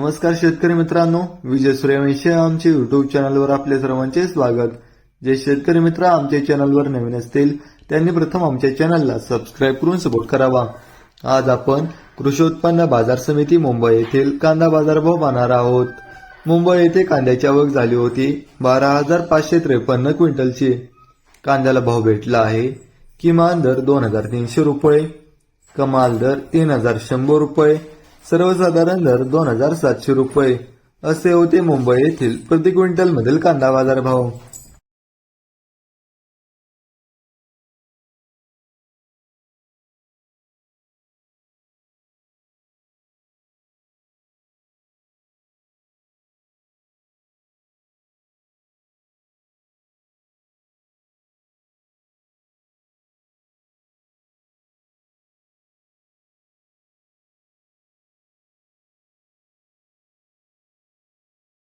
नमस्कार शेतकरी मित्रांनो विजय सूर्यवंशी आमच्या युट्यूब चॅनलवर आपले सर्वांचे स्वागत. जे शेतकरी मित्र आमच्या चॅनलवर नवीन असतील त्यांनी प्रथम आमच्या चॅनलला सबस्क्राईब करून सपोर्ट करावा. आज आपण कृषी उत्पन्न बाजार समिती मुंबई येथील कांदा बाजारभाव पाहणार आहोत. मुंबई येथे कांद्याची आवक झाली होती बारा हजार पाचशे त्रेपन्न क्विंटलची. कांद्याला भाव भेटला आहे. किमान दर दोन हजार तीनशे रुपये कमाल दर तीन हजार शंभर रुपये सर्वसाधारण दर दोन हजार सातशे रुपये. असे होते मुंबई येथील प्रति क्विंटल मधील कांदा बाजार भाव